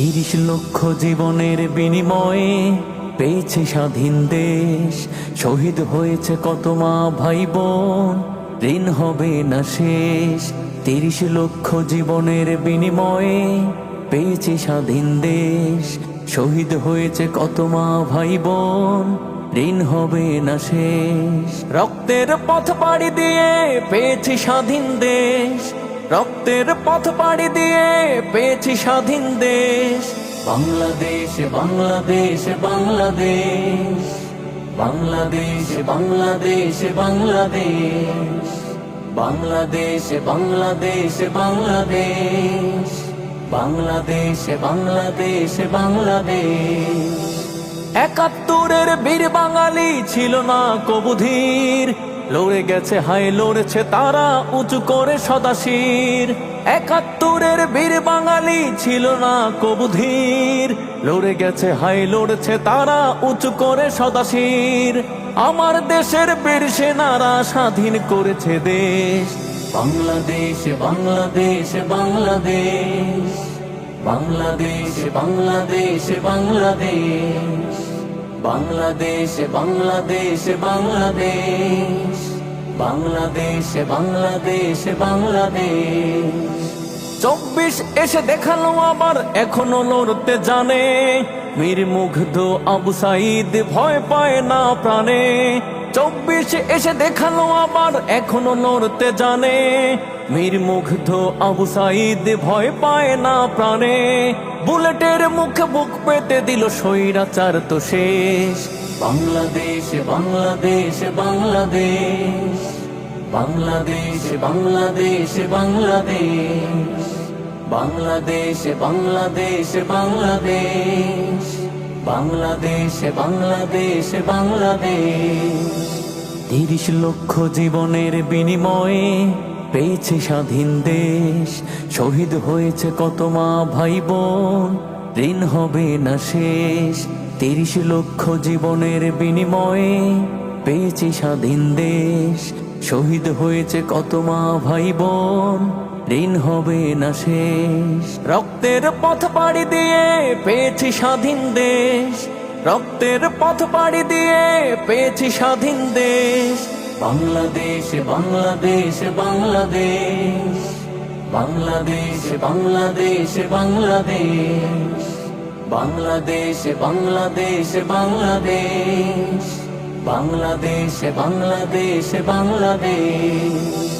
তিরিশ লক্ষ জীবনের বিনিময়ে পেয়েছে স্বাধীন দেশ। শহীদ হয়েছে কত মা, ভাই, বোন, ঋণ হবে না শেষ। তিরিশ লক্ষ জীবনের বিনিময়ে পেয়েছে স্বাধীন দেশ। শহীদ হয়েছে কত মা, ভাই, বোন, ঋণ হবে না শেষ। রক্তের পথ পাড়ি দিয়ে পেয়েছে স্বাধীন দেশ। রক্তের পথ পাড়ি দিয়ে পেয়েছি স্বাধীন দেশ। বাংলাদেশ বাংলাদেশ বাংলাদেশ। বাংলাদেশ বাংলাদেশ বাংলাদেশ। বাংলাদেশ বাংলাদেশ বাংলাদেশ। বাংলাদেশ বাংলাদেশ বাংলাদেশ। একাত্তরের বীর বাঙালি ছিল না কবুধীর। লড়ে গেছে হাই লড়েছে তারা, উঁচু করে সদাশির। একাত্তরের বীর বাঙালি ছিল না কবুধীর লড়ে গেছে হাই লড়েছে তারা, উঁচু করে সদাশির। আমার দেশের বীর সেনারা স্বাধীন করেছে দেশ। বাংলাদেশ বাংলাদেশ বাংলাদেশ। বাংলাদেশ বাংলাদেশ বাংলাদেশ। বাংলাদেশ বাংলাদেশ বাংলাদেশ। বাংলাদেশ বাংলাদেশ বাংলাদেশ। চব্বিশ এসে দেখাল আবার, এখনও লড়তে জানে। মীর মুগ্ধ আবু সাইদ ভয় পায় না প্রাণে। চব্বিশ এসে দেখাল আবার, এখনও নড়তে জানে। মুগ্ধ আবু সাইদ ভয় পায় না প্রাণে। বুলেটের মুখে বুক পেতে দিল স্বৈরাচার তো শেষ। বাংলাদেশ বাংলাদেশ বাংলাদেশ। বাংলাদেশ বাংলাদেশ বাংলাদেশ। বাংলাদেশ বাংলাদেশ বাংলাদেশ। বাংলাদেশ বাংলাদেশ বাংলাদেশ। তিরিশ লক্ষ জীবনের বিনিময়ে পেয়েছে স্বাধীন দেশ। শহীদ হয়েছে কত মা ভাই বোন, ঋণ হবে না শেষ। তিরিশ লক্ষ জীবনের বিনিময়ে পেয়েছে স্বাধীন দেশ। শহীদ হয়েছে কত মা ভাই বোন, ঋণ হবে না শেষ। রক্তের পথ পাড়ি দিয়ে পেয়েছি স্বাধীন দেশ। রক্তের পথ পাড়ি দিয়ে পেয়েছি স্বাধীন দেশ। বাংলাদেশ বাংলাদেশ বাংলাদেশ। বাংলাদেশ বাংলাদেশ বাংলাদেশ। বাংলাদেশ বাংলাদেশ বাংলাদেশ। বাংলাদেশ বাংলাদেশ বাংলাদেশ।